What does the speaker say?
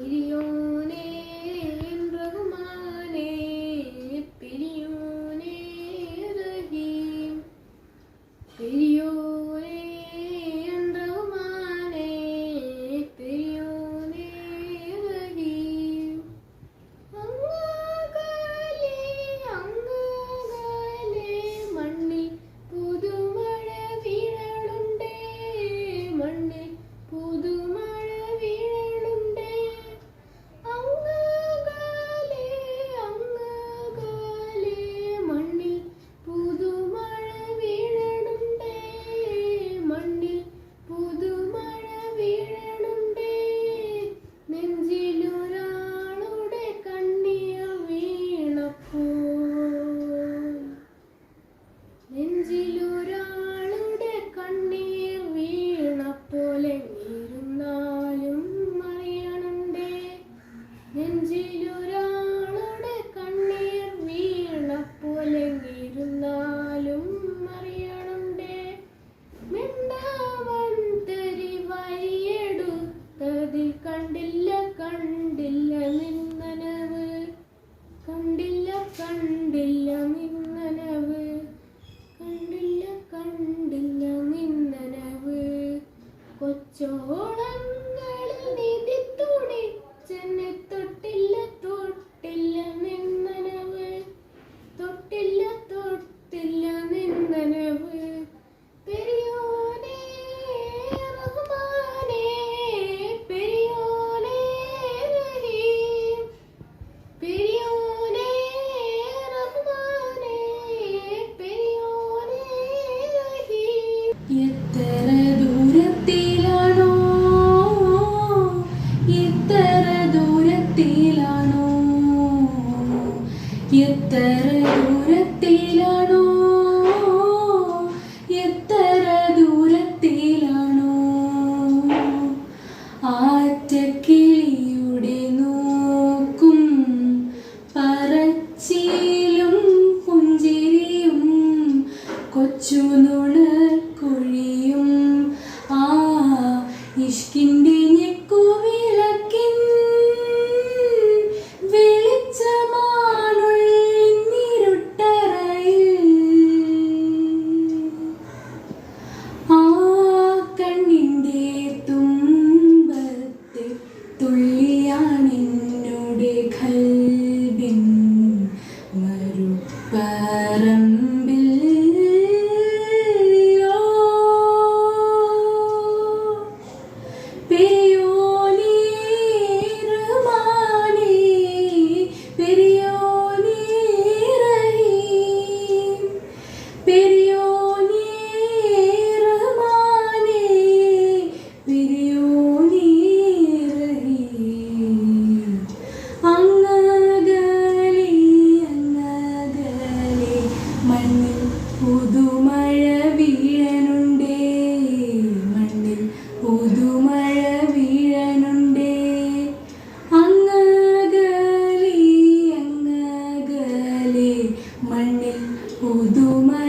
ミリオネ എങ്ങിരുന്നാലും അറിയണുണ്ടേ. മിണ്ടാവൻ തെരി വഴിയെടുത്തതിൽ കണ്ടില്ല കണ്ടില്ല നിന്നനവ്. കണ്ടില്ല കണ്ടില്ല നിന്നനവ്. കണ്ടില്ല കണ്ടില്ല നിന്നനവ്. കൊച്ചോളം എത്ര ദൂരത്തിലാണോ എത്ര ദൂരത്തിലാണോ ആറ്റക്കിളിയുടെ നോക്കും പറച്ചിലും പുഞ്ചിരിയും കൊച്ചുനുണർ കുഴിയും ആ ഇഷ്കിന്റെ പറമ്പിൽ പേ പുതുമ